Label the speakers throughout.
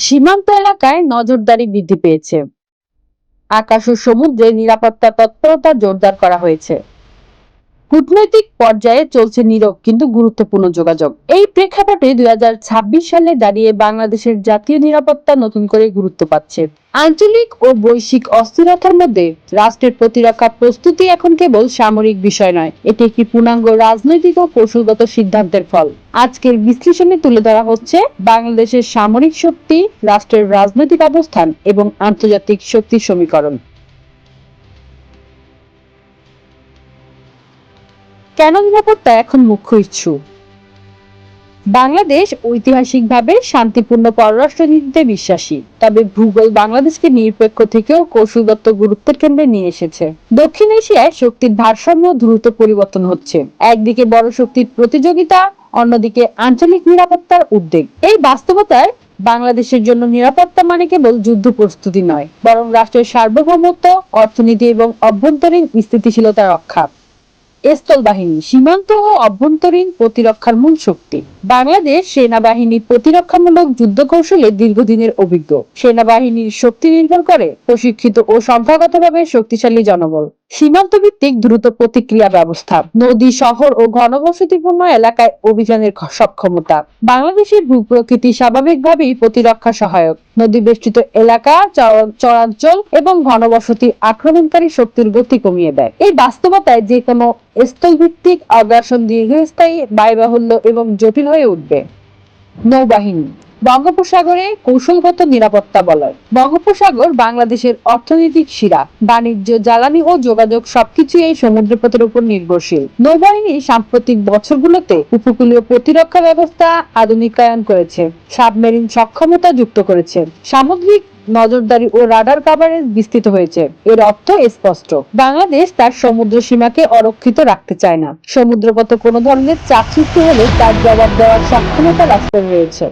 Speaker 1: সীমান্ত এলাকায় নজরদারি বৃদ্ধি পেয়েছে। আকাশ ও সমুদ্রে নিরাপত্তা তৎপরতা জোরদার করা হয়েছে। কূটনৈতিক পর্যায়ে চলছে নীরব কিন্তু গুরুত্বপূর্ণ যোগাযোগ। এই প্রেক্ষাপটে দুই হাজার ছাব্বিশ সালে দাঁড়িয়ে বাংলাদেশের জাতীয় নিরাপত্তা নতুন করে গুরুত্ব পাচ্ছে। আঞ্চলিক ও বৈশ্বিক অস্থিরতার মধ্যে রাষ্ট্রের প্রতিরক্ষা প্রস্তুতি এখন কেবল সামরিক বিষয় নয়, এটি একটি পূর্ণাঙ্গ রাজনৈতিক ও কৌশলগত সিদ্ধান্তের ফল। আজকের বিশ্লেষণে তুলে ধরা হচ্ছে বাংলাদেশের সামরিক শক্তি, রাষ্ট্রের রাজনৈতিক অবস্থান এবং আন্তর্জাতিক শক্তির সমীকরণ। কেন নিরাপত্তা এখন মুখ্য ইস্যু বাংলাদেশ ঐতিহাসিকভাবে শান্তিপূর্ণ পররাষ্ট্রনীতিতে বিশ্বাসী, তবে ভূগোল বাংলাদেশকে নিরপেক্ষ থেকেও কৌশলগত গুরুত্বের কেন্দ্রে নিয়ে এসেছে। দক্ষিণ এশিয়ায় শক্তির ভারসাম্য দ্রুত পরিবর্তন হচ্ছে। একদিকে বড় শক্তির প্রতিযোগিতা, অন্যদিকে আঞ্চলিক নিরাপত্তার উদ্বেগ। এই বাস্তবতায় বাংলাদেশের জন্য নিরাপত্তা মানে কেবল যুদ্ধ প্রস্তুতি নয়, বরং রাষ্ট্রের সার্বভৌমত্ব, অর্থনীতি এবং অভ্যন্তরীণ স্থিতিশীলতা রক্ষা। স্থল বাহিনী সীমান্ত ও অভ্যন্তরীণ প্রতিরক্ষার মূল শক্তি। বাংলাদেশ সেনাবাহিনীর প্রতিরক্ষামূলক যুদ্ধ কৌশলে দীর্ঘদিনের অভিজ্ঞ। সেনাবাহিনীর শক্তি নির্ভর করে প্রশিক্ষিত ও সংখ্যাগতভাবে শক্তিশালী জনবল। সীমান্ত ভিত্তিক দ্রুত প্রতিক্রিয়া ব্যবস্থা, নদী, শহর ও ঘনবসতিপূর্ণ এলাকায় অভিযানের সক্ষমতা। বাংলাদেশের ভূপ্রকৃতি স্বাভাবিকভাবেই প্রতিরক্ষা সহায়ক। নদী বেষ্টিত এলাকা চর- চরাঞ্চল এবং ঘনবসতি আক্রমণকারী শক্তির গতি কমিয়ে দেয়। এই বাস্তবতায় যে কোনো স্থলভিত্তিক আগ্রাসন দীর্ঘস্থায়ী, ব্যয়বাহুল্য এবং জটিল হয়ে উঠবে। নৌবাহিনী, বঙ্গোপসাগরে কৌশলগত নিরাপত্তা বলয়। বঙ্গোপসাগর বাংলাদেশের অর্থনৈতিক শিরা, বাণিজ্য, জ্বালানি ও যোগাযোগ সবকিছু এই সমুদ্রপথের উপর নির্ভরশীল। নৌবাহিনী সাম্প্রতিক বছরগুলোতে উপকূলীয় প্রতিরক্ষা ব্যবস্থা আধুনিকায়ন করেছে, সাবমেরিন সক্ষমতা যুক্ত করেছে। সামুদ্রিক নজরদারি ও রাডার কাভারেজ বিস্তৃত হয়েছে। এর অর্থ স্পষ্ট। বাংলাদেশ তার সমুদ্র সীমাকে অরক্ষিত রাখতে চায় না। সমুদ্রপথে কোনো ধরনের সৃষ্টি হলে তার জবাব দেওয়ার সক্ষমতা রাষ্ট্রের রয়েছে।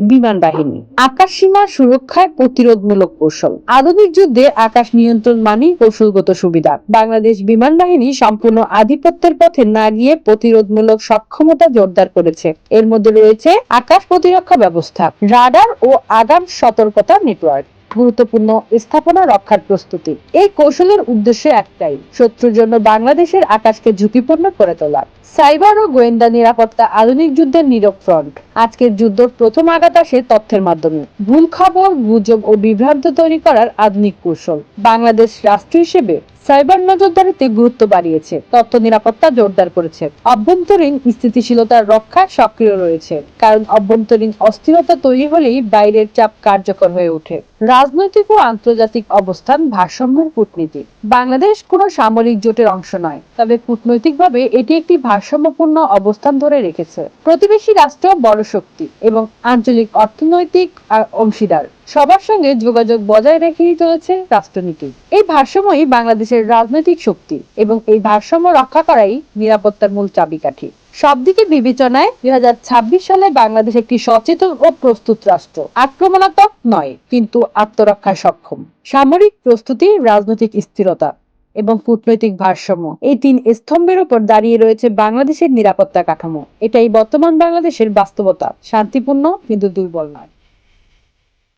Speaker 1: বিমান বাহিনী। আকাশ সীমা সুরক্ষায় প্রতিরোধমূলক কৌশল। আধুনিক যুদ্ধে আকাশ নিয়ন্ত্রণ মানেই কৌশলগত সুবিধা। বাংলাদেশ বিমান বাহিনী সম্পূর্ণ আধিপত্যের পথে না গিয়ে প্রতিরোধমূলক সক্ষমতা জোরদার করেছে। এর মধ্যে রয়েছে আকাশ প্রতিরক্ষা ব্যবস্থা, রাডার ও আগাম সতর্কতা নেটওয়ার্ক। গুরুত্বপূর্ণ স্থাপনা রক্ষার প্রস্তুতি। এই কৌশলের উদ্দেশ্য একটাই, শত্রুর জন্য বাংলাদেশের আকাশকে ঝুঁকিপূর্ণ করে তোলা। সাইবার ও গোয়েন্দা নিরাপত্তা আধুনিক যুদ্ধের নীরব ফ্রন্ট। আজকের যুদ্ধ প্রথম আঘাত আসে তথ্যের মাধ্যমে। ভুল খবর, গুজব ও বিভ্রান্ত তৈরি করার আধুনিক কৌশল। বাংলাদেশ রাষ্ট্র হিসেবে সাইবার নজরদারিতে গুরুত্ব বাড়িয়েছে। তথ্য নিরাপত্তা জোরদার করেছে। অভ্যন্তরীণ স্থিতিশীলতা রক্ষা সক্রিয় রয়েছে। কারণ অভ্যন্তরীণ অস্থিরতা তৈরি হলেই বাইরের চাপ কার্যকর হয়ে ওঠে। রাজনৈতিক ও আন্তর্জাতিক অবস্থান ভারসাম্যের কূটনীতি। বাংলাদেশ কোনো সামরিক জোটের অংশ নয়, তবে কূটনৈতিকভাবে এটি একটি ভারসাম্যপূর্ণ অবস্থান ধরে রেখেছে। প্রতিবেশী রাষ্ট্র বড় শক্তি এবং আঞ্চলিক অর্থনৈতিক অংশীদার। সবার সঙ্গে যোগাযোগ বজায় রেখেই চলেছে রাষ্ট্রনীতি। এই ভারসাম্যই বাংলাদেশের রাজনৈতিক শক্তি এবং এই ভারসাম্য রক্ষা করাই নিরাপত্তার মূল চাবিকাঠি। সবদিকে বিবেচনায় দুই হাজার ছাব্বিশ সালে বাংলাদেশ একটি সচেতন ও প্রস্তুত রাষ্ট্র। আক্রমণাত্মক নয়, কিন্তু আত্মরক্ষায় সক্ষম। সামরিক প্রস্তুতি, রাজনৈতিক স্থিরতা এবং কূটনৈতিক ভারসাম্য এই তিন স্তম্ভের উপর দাঁড়িয়ে রয়েছে বাংলাদেশের নিরাপত্তা কাঠামো। এটাই বর্তমান বাংলাদেশের বাস্তবতা। শান্তিপূর্ণ, কিন্তু দুর্বল নয়।